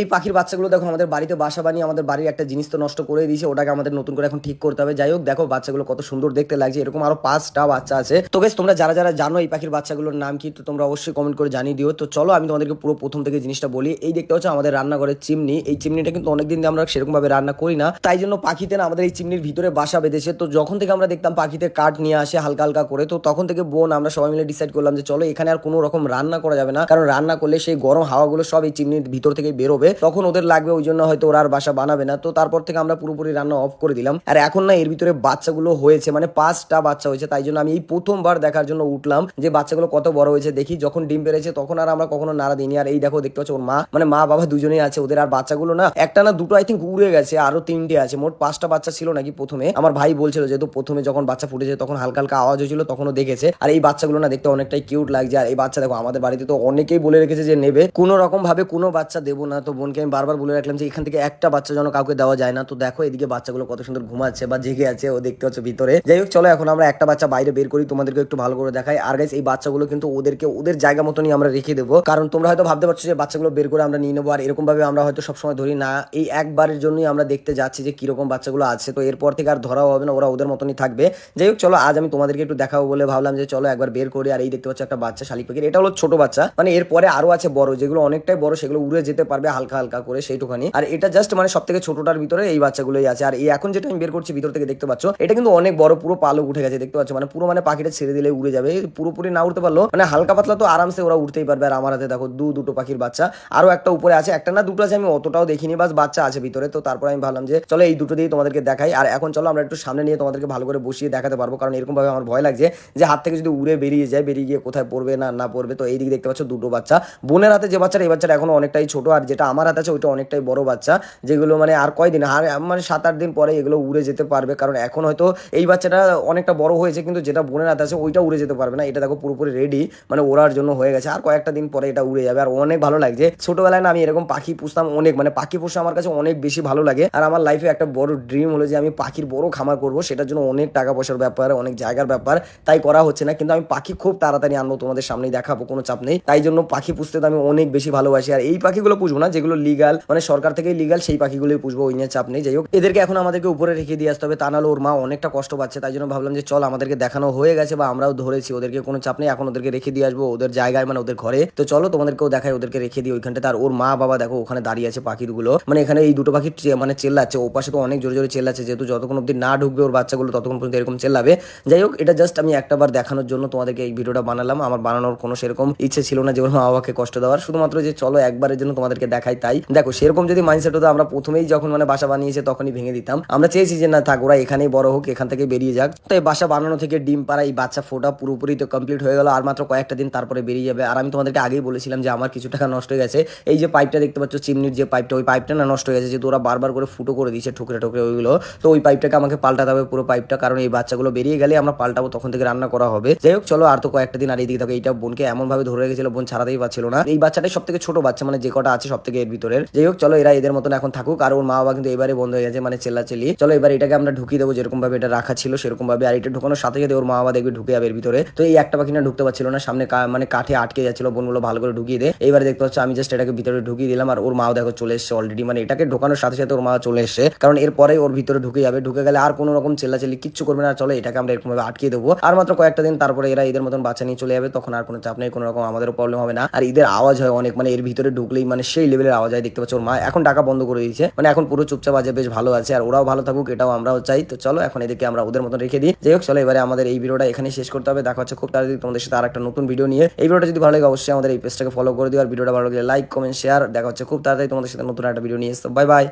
এই পাখির বাচ্চাগুলো দেখো আমাদের বাড়িতে বাসা বানিয়ে আমাদের বাড়ির একটা জিনিস তো নষ্ট করে দিয়েছে ওটাকে আমাদের নতুন করে এখন ঠিক করতে হবে। যাই হোক দেখো বাচ্চাগুলো কত সুন্দর দেখতে লাগছে এরকম আরও পাঁচটা বাচ্চা আছে। তো guys, তোমরা যারা যারা জানো এই পাখির বাচ্চাগুলোর নাম কি তো তোমরা অবশ্যই কমেন্ট করে জানিয়ে দিও। তো চলো আমি তোমাদেরকে পুরো প্রথম থেকে জিনিসটা বলি। এই দেখতে হচ্ছে আমাদের রান্নাঘরের চিমনি। এই চিমনিটা কিন্তু অনেকদিন দিয়ে আমরা সেরকম ভাবে রান্না করি না। তাই জন্য পাখিতে না আমাদের এই চিমনির ভিতরে বাসা বেঁধেছে। তো যখন থেকে আমরা দেখতাম পাখিতে কাঠ নিয়ে আসে হালকা হালকা করে তো তখন থেকে বোন আমরা সবাই মিলে ডিসাইড করলাম যে চলো এখানে আর কোনো রকম রান্না করা যাবে না। কারণ রান্না করলে সেই গরম হাওয়াগুলো সব এই চিমনির ভিতর থেকে বেরোবে। তখন ওদের লাগবে ওই জন্য হয়তো ওরা আর বাসা বানাবে না। তো তারপর থেকে আমরা পুরোপুরি রান্না অফ করে দিলাম। আর এখন না এর ভিতরে বাচ্চাগুলো হয়েছে মানে পাঁচটা বাচ্চা হয়েছে, তাই জন্য আমি এই প্রথমবার দেখার জন্য উঠলাম যে বাচ্চাগুলো কত বড় হয়েছে। দেখি যখন ডিম পেরেছে তখন আর আমরা কখনো নাড়া দিইনি। আর এই দেখো, দেখতে পাচ্ছ ওর মা মানে মা বাবা দুজনেই আছে, ওদের আর বাচ্চাগুলো না একটা না দুটো আই থিঙ্ক উড়ে গেছে, আরও তিনটে আছে। মোট পাঁচটা বাচ্চা ছিল নাকি প্রথমে। আমার ভাই বলছিল যেহেতু প্রথমে যখন বাচ্চা ফুটেছে তখন হালকা হালকা আওয়াজ হয়েছিল, তখনও দেখেছে। আর এই বাচ্চাগুলো না দেখতে অনেকটাই কিউট লাগছে। আর এই বাচ্চা দেখো, আমাদের বাড়িতে তো অনেকেই বলে রেখেছে যে নেবে। কোনো রকম ভাবে কোনো বাচ্চা দেবো না। তো বোনকে আমি বারবার বলে রাখলাম যে এখান থেকে একটা বাচ্চা যেন কাউকে দেওয়া যায় না। তো দেখো এদিকে বাচ্চাগুলো কত সুন্দর ঘুমাচ্ছে বা জেগে আছে, ও দেখতে হচ্ছে ভিতরে। যাই হোক, চলো এখন আমরা একটা বাচ্চা বাইরে বের করি তোমাদেরকে একটু ভালো করে দেখাই। আর গাইস এই বাচ্চাগুলো কিন্তু ওদেরকে, ওদের জায়গা মতনই আমরা রেখে দেবো। কারণ তোমরা হয়তো ভাবতে পারছ যে বাচ্চাগুলো বের করে আমরা নিয়ে নেব, আর এরকম ভাবে আমরা হয়তো সবসময় ধরি না। এই একবারের জন্যই আমরা দেখতে যাচ্ছি যে কীরকম বাচ্চাগুলো আছে। তো এরপর থেকে আর ধরাও হবে না, ওরা ওদের মতনই থাকবে। যাই হোক, চলো আজ আমি তোমাদেরকে একটু দেখাবো বলে ভাবলাম যে চলো একবার বের করি। আর এই দেখতে পাচ্ছ একটা বাচ্চা শালিক পাখির। এটা হলো ছোট বাচ্চা। মানে এরপরে আরও আছে বড়, যেগুলো অনেকটাই বড়, সেগুলো উড়ে যেতে পারবে হালকা হালকা করে সেইটুখানি। আর এটা জাস্ট মানে সব থেকে ছোটটার ভিতরে এই বাচ্চাগুলোই আছে। আর এই এখন যেটা আমি বের করছি ভিতর থেকে দেখতে পাচ্ছ, এটা কিন্তু অনেক বড় পুরো পালক উঠে গেছে, দেখতে পাচ্ছ? মানে পুরো মানে পাখিটা ছেড়ে দিলে উড়ে যাবে। পুরোপুরি না উঠতে পারল মানে হালকা পাতলা তো আরামসে ওরা উঠতেই পারবে। আর আমার হাতে দেখো, দু দুটো পাখির বাচ্চা। আরও একটা উপরে আছে, একটা না দুটো আছে, আমি অতটাও দেখিনি, বাস বাচ্চা আছে ভিতরে। তো তারপর আমি ভাবলাম যে, চলো এই দুটো দিয়ে তোমাদেরকে দেখাই। আর এখন চলো আমরা একটু সামনে নিয়ে তোমাদেরকে ভালো করে বসিয়ে দেখাতে পারব। কারণ এরকম ভাবে আমার ভয় লাগছে যে, হাত থেকে যদি উড়ে বেরিয়ে যায়, বেরিয়ে গিয়ে কোথায় পড়বে না না পড়বে। তো এই দিকে দেখতে পাচ্ছ দুটো বাচ্চা। বোনের হাতে যে বাচ্চাটা, এই বাচ্চাটা এখনও অনেকটাই ছোট। আর যেটা আমার হাতে আছে, ওইটা অনেকটাই বড় বাচ্চা, যেগুলো মানে আর কয়দিন, আর মানে সাত আট দিন পরে এগুলো উড়ে যেতে পারবে, কারণ এখন হয়তো এই বাচ্চাটা অনেকটা বড় হয়েছে, কিন্তু যেটা বোনের হাতে আছে, ওইটা উড়ে যেতে পারবে না, এটা দেখো পুরোপুরি রেডি মানে ওড়ার জন্য হয়ে গেছে, আর কয়েকটা দিন পরে এটা উড়ে যাবে, আর অনেক ভালো লাগছে। ছোটবেলায় না আমি এরকম পাখি পুষতাম অনেক মানে পাখি পোষা আমার কাছে অনেক বেশি ভালো লাগে, আর আমার লাইফে একটা বড় ড্রিম হলো যে আমি পাখির বড় খামার করব, সেটার জন্য অনেক টাকা পয়সার ব্যাপার, অনেক জায়গার ব্যাপার, তাই করা হচ্ছে না, কিন্তু আমি পাখি খুব তাড়াতাড়ি আনব, তোমাদের সামনেই দেখাবো, কোনো চাপ নেই, তাই জন্য পাখি পুষতে তো আমি অনেক বেশি ভালোবাসি, আর এই পাখিগুলো পুষবো না যেগুলো লিগাল মানে সরকার থেকেই লিগাল সেই পাখিগুলোই পুষবো, ওই নিয়ে চাপ নেই। যাই হোক, এদেরকে এখন আমাদেরকে উপরে রেখে দিয়ে আসতে হবে। তা নাহলে ওর মা অনেকটা কষ্ট পাচ্ছে, তাই জন্য ভাবলাম যে চল আমাদেরকে দেখানো হয়ে গেছে বা আমরাও ধরেছি, ওদেরকে কোনো চাপ নেই। এখন ওদেরকে রেখে দিয়ে আসব, ওদের জায়গায় মানে ওদের ঘরে। তো চলো তোমাদেরকেও দেখাই, ওদেরকে রেখে দিই ওইখানটা তার ওর মা বাবা দেখো, ওখানে দাঁড়িয়ে আছে পাখিগুলো। মানে এখানে এই দুটো পাখি মানে চেল্লাচ্ছে, ও পাশে তো অনেক জোরে জোরে চেল্লাচ্ছে, যেহেতু যতক্ষণ অব্দি না ঢুকবে ওর বাচ্চাগুলো, ততক্ষণ পর্যন্ত এরকম চেল্লাবে। যাই হোক, এটা জাস্ট আমি একটা বার দেখানোর জন্য তোমাদেরকে এই ভিডিওটা বানালাম। আমার বানানোর কোনো সেরকম ইচ্ছে ছিল না যে ওর মা বাবাকে কষ্ট দেওয়ার। শুধুমাত্র যে চলো একবারের জন্য তোমাদেরকে দেখাই। তাই। দেখো, সেরকম যদি মাইন্ডসেট হতো, আমরা প্রথমেই যখন মানে বাসা বানিয়েছে তখনই ভেঙে দিতাম। আমরা চেয়েছি যে, না, থাক, ওরা এখানেই বড় হোক, এখান থেকে বেরিয়ে যাক। তো এই বাসা বানানো থেকে ডিম, পাড়া, এই বাচ্চা ফোটা পুরোপুরি তো কমপ্লিট হয়ে গেল। আর মাত্র কয়েকটা দিন তারপরে বেরিয়ে যাবে। আর আমি তোমাদেরকে আগেই বলেছিলাম যে, আমার কিছু টাকা নষ্ট হয়ে গেছে। এই যে পাইপটা দেখতে পাচ্ছ, চিমনির যে পাইপটা ওই পাইপটা না নষ্ট হয়ে গেছে, যেহেতু ওরা বারবার করে ফুটো করে দিচ্ছে ঠুকরে ঠুকরে ওইগুলো। তো ওই পাইপটাকে আমাকে পাল্টাতে হবে পুরো পাইপটা কারণ এই বাচ্চাগুলো বেরিয়ে গেলে আমরা পাল্টাবো, তখন থেকে রান্না করা হবে। যাই হোক, চলো, আর তো কয়েকটা দিন আর এইদিকে দেখো এইটা বোনকে এমন ভাবে ধরে রেখেছিল, বোন ছাড়াতেই পারছিল না। এই বাচ্চাটাই সব থেকে ছোট বাচ্চা মানে যে কটা আছে সব থেকে এর ভিতরে যাই হোক, চলো এরা এদের মতন এখন থাকুক। আর ওর মা বাবা কিন্তু এবারে বন্ধ হয়ে গেছে মানে চেল্লা চেলি চলো এবার এটাকে আমরা ঢুকিয়ে দেবো যেরকম ভাবে এটা রাখা ছিল সেরকম ভাবে আর এটা ঢুকানোর সাথে সাথে ওর মা বাবা দেখবে ঢুকে যাবে এর ভিতরে। তো এই একটা পাখি না ঢুকতে পারছিল না, সামনে মানে কাঠে আটকে যাচ্ছিল, বোনগুলো ভালো করে ঢুকিয়ে দে। এবারে দেখতে পাচ্ছ, আমি জাস্ট এটাকে ভিতরে ঢুকিয়ে দিলাম, আর ওর মাও দেখো চলে এসছে অলরেডি মানে এটাকে ঢোকানোর সাথে সাথে ওর মা চলে এসছে। কারণ এরপরে ওর ভিতরে ঢুকে যাবে। ঢুকে গেলে আর কোনো রকম চেল্লাচেল্লি কিচ্ছু করবে না। চলো এটাকে আমরা এরকম ভাবে আটকিয়ে দেবো। আর মাত্র কয়েকটা দিন তারপরে এরা এদের মতন বাচ্চা নিয়ে চলে যাবে, তখন আর কোনো চাপ নেই, কোনো রকম আমাদেরও প্রবলেম হবে না। আর এদের আওয়াজ হয় অনেক মানে এর ভিতরে ঢুকলেই মানে সেই লেভেলের আওয়াজ হয় দেখতে পাচ্ছ, ওর মা এখন ডাকা বন্ধ করে দিয়েছে। মানে এখন পুরো চুপচাপ আছে, বেশ ভালো আছে, আর ওরাও ভালো থাকুক, এটাও আমরাও চাই। তো চলো, এখন এদিকে আমরা ওদের মতন রেখে দিই। যাই হোক, চলো, এবারে আমাদের এই ভিডিওটা এখানে শেষ করতে হবে। দেখা হচ্ছে খুব তাড়াতাড়ি তোমাদের সাথে আর একটা নতুন ভিডিও নিয়ে। এই ভিডিওটা যদি ভালো লাগে, অবশ্যই আমাদের এই পেজটাকে ফলো করে দিও, আর ভিডিওটা ভালো লাগলে লাইক কমেন্ট শেয়ার দেখা হচ্ছে খুব তাড়াতাড়ি তোমাদের সাথে নতুন একটা ভিডিও নিয়ে। এসো বাই বাই